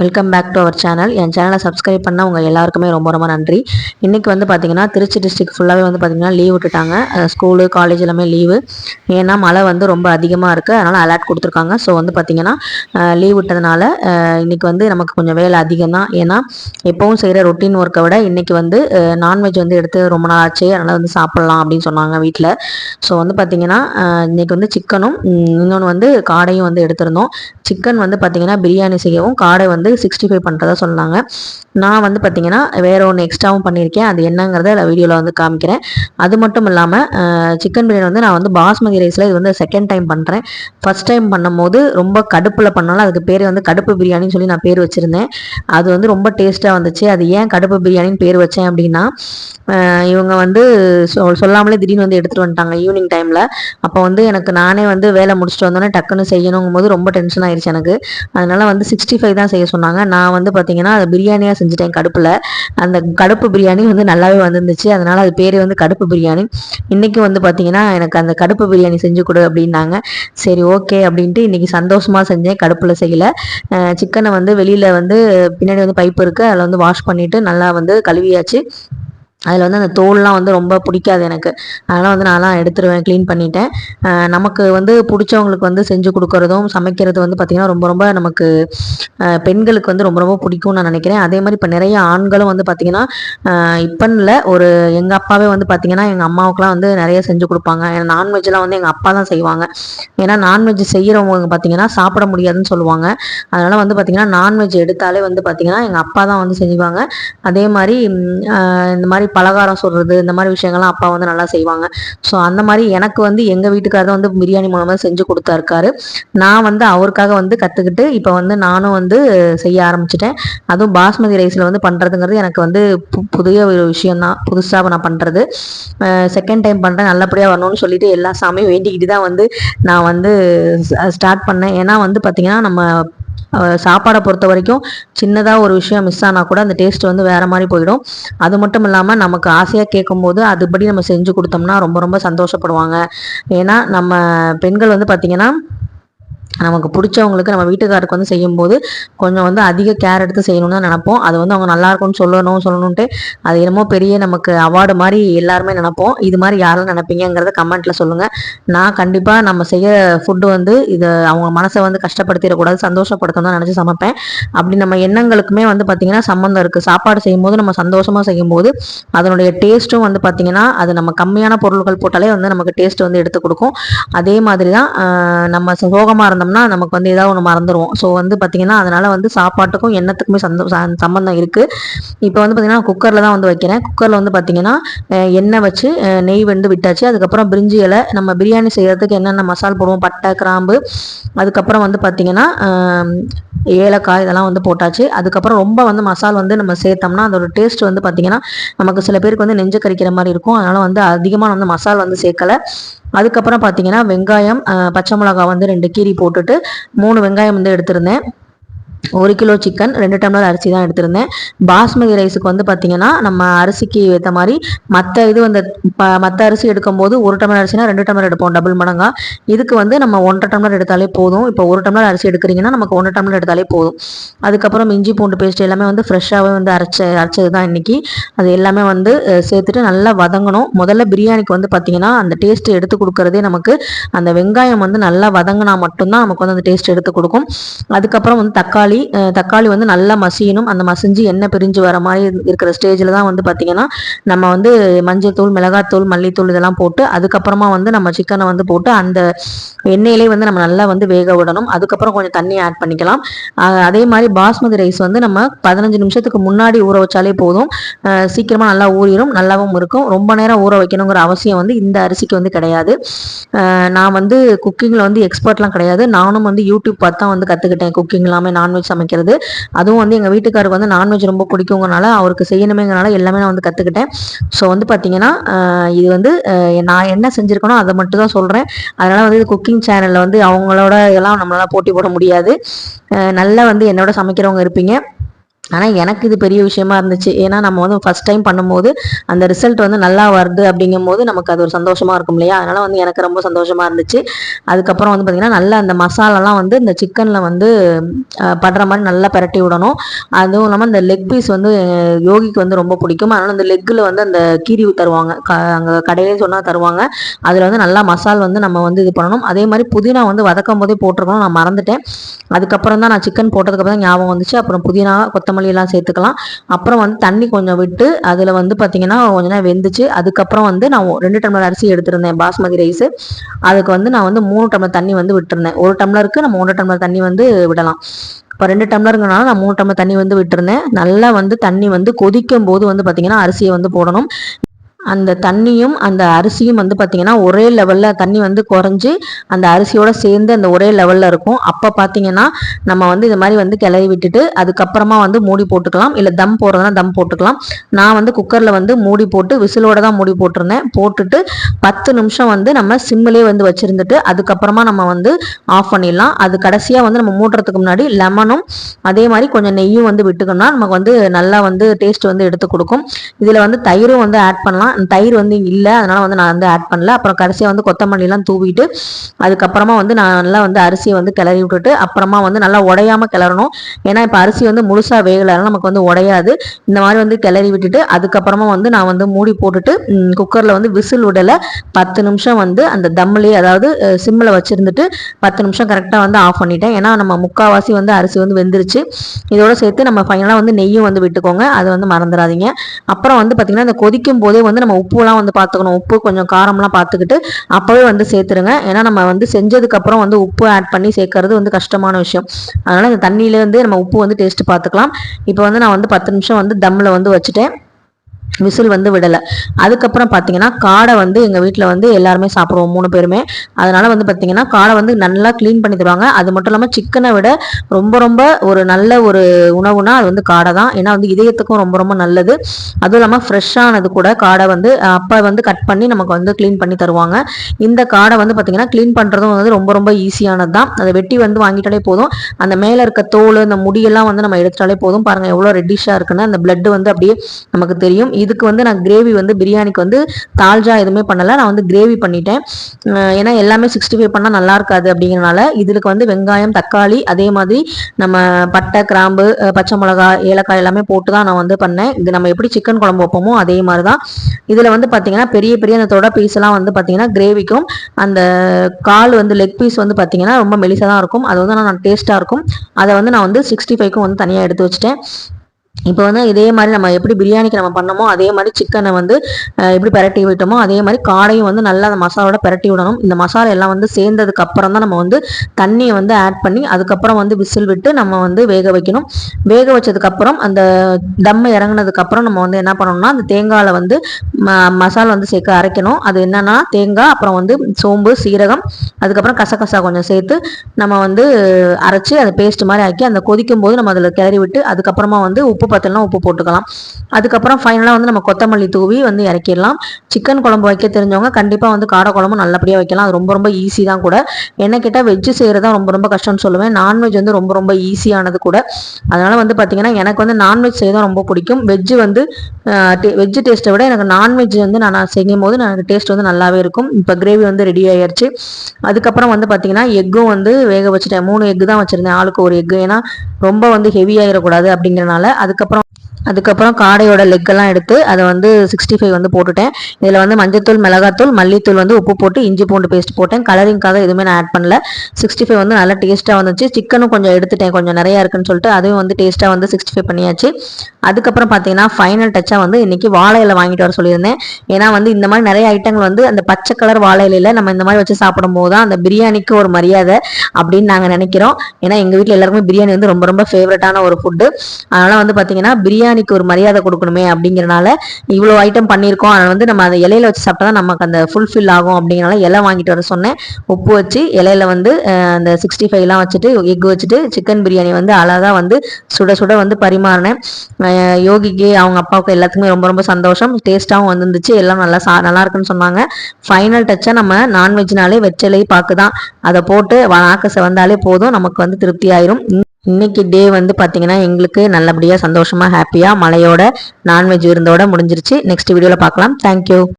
Welcome back to our channel என் சேனலை subscribe பண்ண உங்கள் எல்லாருக்குமே ரொம்ப ரொம்ப நன்றி. இன்றைக்கி வந்து பார்த்திங்கன்னா திருச்சி டிஸ்ட்ரிக் ஃபுல்லாகவே வந்து பார்த்திங்கன்னா லீவ் விட்டுட்டாங்க. ஸ்கூலு காலேஜ் எல்லாமே லீவு ஏன்னா மழை வந்து ரொம்ப அதிகமாக இருக்குது அதனால் அலர்ட் கொடுத்துருக்காங்க. ஸோ வந்து பார்த்திங்கன்னா லீவ் விட்டதுனால இன்றைக்கி வந்து நமக்கு கொஞ்சம் வேலை அதிகம் தான் ஏன்னா எப்போவும் செய்கிற ரொட்டீன் ஒர்க்கை விட இன்றைக்கி வந்து நான்வெஜ் வந்து எடுத்து ரொம்ப நாள் ஆச்சு. அதனால் வந்து சாப்பிட்லாம் அப்படின்னு சொன்னாங்க வீட்டில் ஸோ வந்து பார்த்திங்கன்னா இன்றைக்கி வந்து சிக்கனும் இன்னொன்று வந்து காடையும் வந்து எடுத்திருந்தோம். சிக்கன் வந்து பார்த்திங்கன்னா பிரியாணி செய்யவும் காடை வந்து வந்து சிக்ஸ்டி ஃபைவ் பண்ணுறதா சொன்னாங்க. நான் வந்து பார்த்திங்கன்னா வேறு ஒன்று எக்ஸ்ட்ராவும் பண்ணியிருக்கேன் அது என்னங்கிறத வீடியோவில் வந்து காமிக்கிறேன். அது மட்டும் இல்லாமல் சிக்கன் பிரியாணி வந்து நான் வந்து பாஸ்மதி ரைஸில் இது வந்து செகண்ட் டைம் பண்ணுறேன் ஃபஸ்ட் டைம் பண்ணும்போது ரொம்ப கடுப்பில் பண்ணாலும் அதுக்கு பேர் வந்து கடுப்பு பிரியாணின்னு சொல்லி நான் பேர் வச்சுருந்தேன். அது வந்து ரொம்ப டேஸ்ட்டாக வந்துச்சு. அது ஏன் கடுப்பு பிரியாணின்னு பேர் வச்சேன் அப்படின்னா இவங்க வந்து சொல்லாமலே திடீர்னு வந்து எடுத்துகிட்டு வந்துட்டாங்க ஈவினிங் டைமில் அப்போ வந்து எனக்கு நானே வந்து வேலை முடிச்சுட்டு வந்தோன்னே டக்குன்னு செய்யணுங்கும் போது ரொம்ப டென்ஷன் ஆயிடுச்சு எனக்கு. அதனால் வந்து சிக்ஸ்டி ஃபைவ் தான் செய்ய சொன்னாங்க. நான் வந்து பார்த்தீங்கன்னா அது பிரியாணியாக செஞ்சுட்டேன் கடுப்பில். அந்த கடுப்பு பிரியாணி வந்து நல்லாவே வந்துருந்துச்சு. அதனால் அது பேர் வந்து கடுப்பு பிரியாணி. இன்றைக்கி வந்து பார்த்தீங்கன்னா எனக்கு அந்த கடுப்பு பிரியாணி செஞ்சு கொடு அப்படின்னாங்க. சரி ஓகே அப்படின்ட்டு இன்றைக்கி சந்தோஷமாக செஞ்சேன். கடுப்பில் செய்யலை. சிக்கனை வந்து வெளியில் வந்து பின்னாடி வந்து பைப் இருக்குது அதில் வந்து வாஷ் பண்ணிவிட்டு நல்லா வந்து கழுவியாச்சு. அதில் வந்து அந்த தோல்லாம் வந்து ரொம்ப பிடிக்காது எனக்கு. அதனால் வந்து நான்லாம் எடுத்துருவேன் க்ளீன் பண்ணிட்டேன். நமக்கு வந்து பிடிச்சவங்களுக்கு வந்து செஞ்சு கொடுக்குறதும் சமைக்கிறது வந்து பார்த்திங்கன்னா ரொம்ப ரொம்ப நமக்கு பெண்களுக்கு வந்து ரொம்ப ரொம்ப பிடிக்கும்னு நான் நினைக்கிறேன். அதே மாதிரி இப்போ நிறைய ஆண்களும் வந்து பார்த்திங்கன்னா இப்போன்னு ஒரு எங்கள் அப்பாவே வந்து பார்த்திங்கன்னா எங்கள் அம்மாவுக்குலாம் வந்து நிறைய செஞ்சு கொடுப்பாங்க. நான்வெஜ்லாம் வந்து எங்கள் அப்பா தான் செய்வாங்க. ஏன்னா நான்வெஜ் செய்கிறவங்க பார்த்திங்கன்னா சாப்பிட முடியாதுன்னு சொல்லுவாங்க. அதனால் வந்து பார்த்திங்கன்னா நான்வெஜ் எடுத்தாலே வந்து பார்த்திங்கன்னா எங்கள் அப்பா தான் வந்து செய்வாங்க அதே மாதிரி இந்த மாதிரி பலகாரம் சொல்கிறது இந்த மாதிரி விஷயங்கள்லாம் அப்பா வந்து நல்லா செய்வாங்க. ஸோ அந்த மாதிரி எனக்கு வந்து எங்கள் வீட்டுக்காரர் வந்து பிரியாணி மூலமாக செஞ்சு கொடுத்தாருக்காரு நான் வந்து அவருக்காக வந்து கற்றுக்கிட்டு இப்போ வந்து நானும் வந்து செய்ய ஆரம்பிச்சிட்டேன். அதுவும் பாஸ்மதி ரைஸில் வந்து பண்ணுறதுங்கிறது எனக்கு வந்து புதிய ஒரு விஷயந்தான் புதுசாக நான் பண்ணுறது செகண்ட் டைம் பண்ணுறேன் நல்லபடியாக வரணும்னு சொல்லிட்டு எல்லா சாமியும் வேண்டிக்கிட்டு தான் வந்து நான் வந்து ஸ்டார்ட் பண்ணேன். ஏன்னா வந்து பார்த்திங்கன்னா நம்ம சாப்பாடை பொறுத்த வரைக்கும் சின்னதாக ஒரு விஷயம் மிஸ் ஆனால் கூட அந்த டேஸ்ட் வந்து வேறு மாதிரி போயிடும். அது மட்டும் இல்லாமல் நமக்கு ஆசையாக கேட்கும்போது அதுபடி நம்ம செஞ்சு கொடுத்தோம்னா ரொம்ப ரொம்ப சந்தோஷப்படுவாங்க. ஏன்னா நம்ம பெண்கள் வந்து பார்த்திங்கன்னா நமக்கு பிடிச்சவங்களுக்கு நம்ம வீட்டுக்காருக்கு வந்து செய்யும்போது கொஞ்சம் வந்து அதிக கேர் எடுத்து செய்யணும்னு தான் நினப்போம். அது வந்து அவங்க நல்லா இருக்கும்னு சொல்லணும் சொல்லணுன்ட்டு அது என்னமோ பெரிய நமக்கு அவார்டு மாதிரி எல்லாருமே நினப்போம். இது மாதிரி யாரெல்லாம் நினைப்பீங்கிறத கமெண்ட்டில் சொல்லுங்கள் நான் கண்டிப்பாக நம்ம செய்ய ஃபுட்டு வந்து இது அவங்க மனசை வந்து கஷ்டப்படுத்திடக்கூடாது சந்தோஷப்படுத்தணும் தான் நினச்சி சமைப்பேன். அப்படி நம்ம எண்ணங்களுக்குமே வந்து பார்த்திங்கன்னா சம்மந்தம் இருக்குது சாப்பாடு செய்யும்போது நம்ம சந்தோஷமாக செய்யும்போது அதனுடைய டேஸ்ட்டும் வந்து பார்த்திங்கன்னா அது நம்ம கம்மியான பொருட்கள் போட்டாலே வந்து நமக்கு டேஸ்ட் வந்து எடுத்து கொடுக்கும். அதே மாதிரி தான் நம்ம சோகமாக இருந்தால் பண்ணோம்னா நமக்கு வந்து ஏதாவது ஒன்று மறந்துடுவோம் ஸோ வந்து பார்த்திங்கன்னா அதனால் வந்து சாப்பாட்டுக்கும் எண்ணத்துக்குமே சந்த சம்மந்தம் இருக்குது இப்போ வந்து பார்த்திங்கன்னா குக்கரில் தான் வந்து வைக்கிறேன். குக்கரில் வந்து பார்த்திங்கன்னா எண்ணெய் வச்சு நெய் வந்து விட்டாச்சு. அதுக்கப்புறம் பிரிஞ்சி இலை நம்ம பிரியாணி செய்கிறதுக்கு என்னென்ன மசால் போடுவோம் பட்டை கிராம்பு அதுக்கப்புறம் வந்து பார்த்திங்கன்னா ஏலக்காய் இதெல்லாம் வந்து போட்டாச்சு. அதுக்கப்புறம் ரொம்ப வந்து மசால் வந்து நம்ம சேர்த்தோம்னா அதோட டேஸ்ட் வந்து பார்த்திங்கன்னா நமக்கு சில பேருக்கு வந்து நெஞ்சு கறிக்கிற மாதிரி இருக்கும். அதனால் வந்து அதிகமாக வந்து மசால் வந்து சேர்க்கலை. அதுக்கப்புறம் பார்த்தீங்கன்னா வெங்காயம் பச்சை மிளகா வந்து ரெண்டு கீரி போட்டுட்டு மூணு வெங்காயம் வந்து எடுத்திருந்தேன். ஒரு கிலோ சிக்கன் ரெண்டு டம்ளர் அரிசி தான் எடுத்திருந்தேன். பாஸ்மதி ரைஸுக்கு வந்து பார்த்தீங்கன்னா நம்ம அரிசிக்கு ஏற்ற மாதிரி மற்ற இது வந்து மற்ற அரிசி எடுக்கும்போது ஒரு டம்ளர் அரிசினா ரெண்டு டம்ளர் எடுப்போம் டபுள் மடங்கா. இதுக்கு வந்து நம்ம ஒன்றரை டம்ளர் எடுத்தாலே போதும். இப்போ ஒரு டம்ளர் அரிசி எடுக்கிறீங்கன்னா நமக்கு ஒன்றரை டம்ளர் எடுத்தாலே போதும். அதுக்கப்புறம் இஞ்சி பூண்டு பேஸ்ட் எல்லாமே வந்து ஃப்ரெஷ்ஷாகவே வந்து அரைச்ச அரைச்சது தான் இன்றைக்கி அது எல்லாமே வந்து சேர்த்துட்டு நல்லா வதங்கணும். முதல்ல பிரியாணிக்கு வந்து பார்த்தீங்கன்னா அந்த டேஸ்ட் எடுத்து கொடுக்குறதே நமக்கு அந்த வெங்காயம் வந்து நல்லா வதங்கினா மட்டும்தான் நமக்கு வந்து அந்த டேஸ்ட் எடுத்து கொடுக்கும். அதுக்கப்புறம் வந்து தக்காளி தக்காளி வந்து நல்லா மசியணும். அந்த மசிஞ்சு எண்ணெய் பிரிஞ்சு வர மாதிரி இருக்கிற ஸ்டேஜில் தான் வந்து பார்த்திங்கன்னா நம்ம வந்து மஞ்சத்தூள் மிளகாத்தூள் மல்லித்தூள் இதெல்லாம் போட்டு அதுக்கப்புறமா வந்து நம்ம சிக்கனை வந்து போட்டு அந்த எண்ணெயிலே வந்து நம்ம நல்லா வந்து வேக விடணும். அதுக்கப்புறம் கொஞ்சம் தண்ணி ஆட் பண்ணிக்கலாம். அதே மாதிரி பாஸ்மதி ரைஸ் வந்து நம்ம பதினஞ்சு நிமிஷத்துக்கு முன்னாடி ஊற வச்சாலே போதும். சீக்கிரமாக நல்லா ஊறிடும் நல்லாவும் இருக்கும். ரொம்ப நேரம் ஊற வைக்கணுங்கிற அவசியம் வந்து இந்த அரிசிக்கு வந்து கிடையாது. நான் வந்து குக்கிங்கில் வந்து எக்ஸ்பர்ட்லாம் கிடையாது. நானும் வந்து யூடியூப் பார்த்து தான் வந்து கற்றுக்கிட்டேன் குக்கிங் எல்லாமே. நான்வெஜ் சமைக்கிறது. அதுவும் வந்து எங்கள் வீட்டுக்காருக்கு வந்து நான்வெஜ் ரொம்ப பிடிக்குங்கிறனால அவருக்கு செய்யணுமேங்கிறனால எல்லாமே நான் வந்து கற்றுக்கிட்டேன் ஸோ வந்து பார்த்தீங்கன்னா இது வந்து நான் என்ன செஞ்சுருக்கனோ அதை மட்டும் தான் சொல்கிறேன் அதனால் வந்து குக்கிங் சேனலில் வந்து அவங்களோட எல்லாம் நம்மளால் போட்டி போட முடியாது. நல்லா வந்து என்னோட சமைக்கிறவங்க இருப்பீங்க. ஆனால் எனக்கு இது பெரிய விஷயமா இருந்துச்சு. ஏன்னா நம்ம வந்து ஃபஸ்ட் டைம் பண்ணும்போது அந்த ரிசல்ட் வந்து நல்லா வருது அப்படிங்கும் போது நமக்கு அது ஒரு சந்தோஷமா இருக்கும் இல்லையா? அதனால வந்து எனக்கு ரொம்ப சந்தோஷமா இருந்துச்சு. அதுக்கப்புறம் வந்து பார்த்திங்கன்னா நல்லா அந்த மசாலாலாம் வந்து இந்த சிக்கனில் வந்து படுற மாதிரி நல்லா பரட்டி விடணும். அதுவும் இல்லாமல் இந்த லெக் பீஸ் வந்து யோகிக்கு வந்து ரொம்ப பிடிக்கும். அதனால் அந்த லெக்கில் வந்து அந்த கீரி தருவாங்க. க அங்கே கடையிலே சொன்னால் தருவாங்க. அதில் வந்து நல்லா மசால் வந்து நம்ம வந்து இது பண்ணணும். அதே மாதிரி புதினா வந்து வதக்கும் போதே போட்டிருக்கணும். நான் மறந்துட்டேன். அதுக்கப்புறம் தான் நான் சிக்கன் போட்டதுக்கப்புறம் ஞாபகம் வந்துச்சு. அப்புறம் புதினா கொத்தமல்லி எல்லாம் சேர்த்துக்கலாம். அப்புறம் வந்து தண்ணி கொஞ்சம் விட்டு அதில் வந்து பார்த்தீங்கன்னா கொஞ்ச நேரம் வெந்துச்சு. அதுக்கப்புறம் வந்து நான் ரெண்டு டம்ளர் அரிசி எடுத்திருந்தேன் பாஸ்மதி ரைஸ். அதுக்கு வந்து நான் வந்து மூணு டம்ளர் தண்ணி வந்து விட்டுருந்தேன். ஒரு டம்ளருக்கு நம்ம மூணு டம்ளர் தண்ணி வந்து விடலாம். இப்போ ரெண்டு டம்ளருங்கனால நான் மூணு டம்ளர் தண்ணி வந்து விட்டுருந்தேன். நல்லா வந்து தண்ணி வந்து கொதிக்கும் போது வந்து பார்த்தீங்கன்னா அரிசியை வந்து போடணும். அந்த தண்ணியும் அந்த அரிசியும் வந்து பார்த்திங்கன்னா ஒரே லெவலில் தண்ணி வந்து குறைஞ்சி அந்த அரிசியோடு சேர்ந்து அந்த ஒரே லெவலில் இருக்கும். அப்போ பார்த்தீங்கன்னா நம்ம வந்து இது மாதிரி வந்து கிளறி விட்டுட்டு அதுக்கப்புறமா வந்து மூடி போட்டுக்கலாம். இல்லை தம் போடுறதுனா தம் போட்டுக்கலாம். நான் வந்து குக்கரில் வந்து மூடி போட்டு விசிலோட தான் மூடி போட்டிருந்தேன். போட்டுட்டு பத்து நிமிஷம் வந்து நம்ம சிம்மிலே வந்து வச்சுருந்துட்டு அதுக்கப்புறமா நம்ம வந்து ஆஃப் பண்ணிடலாம். அது கடைசியாக வந்து நம்ம மூடுறதுக்கு முன்னாடி லெமனும் அதே மாதிரி கொஞ்சம் நெய்யும் வந்து விட்டுக்கணும்னா நமக்கு வந்து நல்லா வந்து டேஸ்ட் வந்து எடுத்து கொடுக்கும். இதில் வந்து தயிரும் வந்து ஆட் பண்ணலாம். தயிர் வந்து இல்லை அதனால் வந்து நான் வந்து ஆட் பண்ணல. அப்புறம் கடைசியாக வந்து கொத்தமல்லிலாம் தூவிட்டு அதுக்கப்புறமா வந்து நான் நல்லா வந்து அரிசியை வந்து கிளறி விட்டுட்டு அப்புறமா வந்து நல்லா உடையாமல் கிளறணும். ஏன்னா இப்போ அரிசி வந்து முழுசாக வேகலைனால நமக்கு வந்து உடையாது. இந்த மாதிரி வந்து கிளறி விட்டுட்டு அதுக்கப்புறமா வந்து நான் வந்து மூடி போட்டுட்டு குக்கரில் வந்து விசில் விடலை. பத்து நிமிஷம் வந்து அந்த தம்மிலே அதாவது சிம்மில் வச்சுருந்துட்டு பத்து நிமிஷம் கரெக்டாக வந்து ஆஃப் பண்ணிட்டேன். ஏன்னா நம்ம முக்கால்வாசி வந்து அரிசி வந்து வெந்துருச்சு. இதோட சேர்த்து நம்ம ஃபைனலாக வந்து நெய்யும் வந்து விட்டுக்கோங்க. அது வந்து மறந்துடாதீங்க. அப்புறம் வந்து பார்த்திங்கன்னா இந்த கொதிக்கும் போதே வந்து நம்ம உப்புலாம் வந்து பார்த்துக்கணும் உப்பு கொஞ்சம் காரம்லாம் பார்த்துக்கிட்டு அப்போவே வந்து சேர்த்துருங்க. ஏன்னா நம்ம வந்து செஞ்சதுக்கப்புறம் வந்து உப்பு ஆட் பண்ணி சேர்க்கறது வந்து கஷ்டமான விஷயம். அதனால் இந்த தண்ணியிலேருந்து நம்ம உப்பு வந்து டேஸ்ட்டு பார்த்துக்கலாம் இப்போ வந்து நான் வந்து பத்து நிமிஷம் வந்து தம்மில் வந்து வச்சுட்டேன். விசில் வந்து விடலை. அதுக்கப்புறம் பார்த்தீங்கன்னா காடை வந்து எங்கள் வீட்டில் வந்து எல்லாருமே சாப்பிடுவோம் மூணு பேருமே. அதனால் வந்து பார்த்தீங்கன்னா காடை வந்து நல்லா க்ளீன் பண்ணி தருவாங்க. அது மட்டும் இல்லாமல் சிக்கனை விட ரொம்ப ரொம்ப ஒரு நல்ல ஒரு உணவுனா அது வந்து காடை தான். ஏன்னா வந்து இதயத்துக்கும் ரொம்ப ரொம்ப நல்லது. அதுவும் இல்லாமல் ஃப்ரெஷ்ஷானது கூட காடை வந்து அப்போ வந்து கட் பண்ணி நமக்கு வந்து க்ளீன் பண்ணி தருவாங்க. இந்த காடை வந்து பார்த்தீங்கன்னா க்ளீன் பண்ணுறதும் வந்து ரொம்ப ரொம்ப ஈஸியானது தான். அதை வெட்டி வந்து வாங்கிட்டாலே போதும். அந்த மேலே இருக்க தோல் அந்த முடியெல்லாம் வந்து நம்ம எடுத்துட்டாலே போதும். பாருங்கள் எவ்வளோ ரெட்டிஷாக இருக்குன்னு அந்த பிளட்டு வந்து அப்படியே நமக்கு தெரியும். இதுக்கு வந்து நான் கிரேவி வந்து பிரியாணிக்கு வந்து தால்ஜா எதுவுமே பண்ணலை. நான் வந்து கிரேவி பண்ணிட்டேன். ஏன்னா எல்லாமே சிக்ஸ்டி ஃபைவ் பண்ணால் நல்லா இருக்காது அப்படிங்கிறனால இதுக்கு வந்து வெங்காயம் தக்காளி அதே மாதிரி நம்ம பட்டை கிராம்பு பச்சை மிளகா ஏலக்காய் எல்லாமே போட்டு தான் நான் வந்து பண்ணேன். இது நம்ம எப்படி சிக்கன் குழம்பு வைப்போமோ அதே மாதிரி தான் இதில் வந்து பார்த்தீங்கன்னா பெரிய பெரிய அந்த தொட பீஸ்லாம் வந்து பார்த்தீங்கன்னா கிரேவிக்கும் அந்த கால் வந்து லெக் பீஸ் வந்து பார்த்தீங்கன்னா ரொம்ப மெலிசாக தான் இருக்கும். அது வந்து நான் டேஸ்ட்டாக இருக்கும். அதை வந்து நான் வந்து சிக்ஸ்டி ஃபைவ்க்கும் வந்து தனியாக எடுத்து வச்சுட்டேன். இப்போ வந்து இதே மாதிரி நம்ம எப்படி பிரியாணிக்கு நம்ம பண்ணமோ அதே மாதிரி சிக்கனை வந்து எப்படி பரட்டி விட்டோமோ அதே மாதிரி காடையும் வந்து நல்லா அந்த மசாலோட பரட்டி விடணும். இந்த மசாலா எல்லாம் வந்து சேர்ந்ததுக்கு அப்புறம் தான் நம்ம வந்து தண்ணியை வந்து ஆட் பண்ணி அதுக்கப்புறம் வந்து விசில் விட்டு நம்ம வந்து வேக வைக்கணும். வேக வச்சதுக்கப்புறம் அந்த தம்மை இறங்கினதுக்கப்புறம் நம்ம வந்து என்ன பண்ணணும்னா அந்த தேங்காயில் வந்து மசாலா வந்து சேர்க்க அரைக்கணும். அது என்னன்னா தேங்காய் அப்புறம் வந்து சோம்பு சீரகம் அதுக்கப்புறம் கசகசா கொஞ்சம் சேர்த்து நம்ம வந்து அரைச்சி அதை பேஸ்ட் மாதிரி ஆக்கி அந்த கொதிக்கும் போது நம்ம அதில் கிளறி விட்டு அதுக்கப்புறமா வந்து உப்பு உப்பு பத்தலாம் உப்பு போட்டுக்கலாம். அதுக்கப்புறம் ஃபைனலாக வந்து நம்ம கொத்தமல்லி தூவி வந்து இறக்கிடலாம். சிக்கன் குழம்பு வைக்க தெரிஞ்சவங்க கண்டிப்பாக வந்து காடை குழம்பு நல்லபடியாக வைக்கலாம். அது ரொம்ப ரொம்ப ஈஸி தான் கூட. என்ன கேட்டால் வெஜ்ஜு செய்கிறது தான் ரொம்ப ரொம்ப கஷ்டம்னு சொல்லுவேன். நான்வெஜ் வந்து ரொம்ப ரொம்ப ஈஸியானது கூட. அதனால் வந்து பார்த்திங்கன்னா எனக்கு வந்து நான்வெஜ் செய்ய தான் ரொம்ப பிடிக்கும். வெஜ்ஜு வந்து வெஜ்ஜு டேஸ்ட்டை விட எனக்கு நான்வெஜ் வந்து நான் செய்யும் போது எனக்கு டேஸ்ட் வந்து நல்லாவே இருக்கும். இப்போ கிரேவி வந்து ரெடி ஆயிடுச்சு அதுக்கப்புறம் வந்து பார்த்திங்கன்னா எக்கும் வந்து வேக வச்சுட்டேன். மூணு எக்கு தான் வச்சுருந்தேன். ஆளுக்கு ஒரு எக்கு ஏன்னா ரொம்ப வந்து ஹெவி ஆகிடக்கூடாது அப்படிங்கிறனால அதுக்கப்புறம் அதுக்கப்புறம் காடையோட லெக்கெல்லாம் எடுத்து அதை வந்து சிக்ஸ்டி ஃபைவ் வந்து போட்டுட்டேன். இதில் வந்து மஞ்சத்தூள் மிளகாத்தூள் மல்லித்தூள் வந்து உப்பு போட்டு இஞ்சி பூண்டு பேஸ்ட் போட்டேன். கலரிங்காக எதுவுமே நான் ஆட் பண்ணல. சிக்ஸ்டி ஃபைவ் வந்து நல்லா டேஸ்ட்டாக வந்துச்சு. சிக்கனும் கொஞ்சம் எடுத்துட்டேன். கொஞ்சம் நிறையா இருக்குன்னு சொல்லிட்டு அதுவும் வந்து டேஸ்ட்டாக வந்து சிக்ஸ்டி ஃபைவ் பண்ணியாச்சு. அதுக்கப்புறம் பார்த்தீங்கன்னா ஃபைனல் டச்சாக வந்து இன்றைக்கி வாழை இலை வாங்கிட்டு வர சொல்லியிருந்தேன். ஏன்னா வந்து இந்த மாதிரி நிறைய ஐட்டங்கள் வந்து அந்த பச்சை கலர் வாழை இலையில் நம்ம இந்த மாதிரி வச்சு சாப்பிடும் போது தான் அந்த பிரியாணிக்கு ஒரு மரியாதை அப்படின்னு நாங்கள் நினைக்கிறோம். ஏன்னா எங்கள் வீட்டில் எல்லாருக்குமே பிரியாணி வந்து ரொம்ப ரொம்ப ஃபேவரட்டான ஒரு ஃபுட்டு அதனால் வந்து பார்த்தீங்கன்னா பிரியாணி பிரியாணிக்கு ஒரு மரியாதை கொடுக்கணுமே அப்படிங்கிறனால இவ்வளோ ஐட்டம் பண்ணியிருக்கோம். அதை வந்து நம்ம அதை இலையில வச்சு சாப்பிட்டா தான் நமக்கு அந்த ஃபுல்ஃபில் ஆகும் அப்படிங்கிறனால இலை வாங்கிட்டு வர சொன்னேன். உப்பு வச்சு இலையில வந்து அந்த சிக்ஸ்டி ஃபைவ்லாம் வச்சுட்டு எக் வச்சுட்டு சிக்கன் பிரியாணி வந்து அழகாக வந்து சுட சுட வந்து பரிமாறினேன். யோகிக்கு அவங்க அப்பாவுக்கு எல்லாத்துக்குமே ரொம்ப ரொம்ப சந்தோஷம். டேஸ்ட்டாகவும் வந்துருந்துச்சு. எல்லாம் நல்லா சா நல்லா இருக்குன்னு சொன்னாங்க. ஃபைனல் டச்சாக நம்ம நான்வெஜ்னாலே வெச்சலை பாக்கு தான் அதை போட்டு நாக்கசை வந்தாலே போதும். நமக்கு வந்து திருப்தி ஆயிரும். இன்னைக்கு டே வந்து பார்த்தீங்கன்னா எங்களுக்கு நல்லபடியாக சந்தோஷமாக ஹாப்பியாக மழையோட நான்வெஜ் விருந்தோட முடிஞ்சிருச்சு. நெக்ஸ்ட் வீடியோவில் பார்க்கலாம். தேங்க்யூ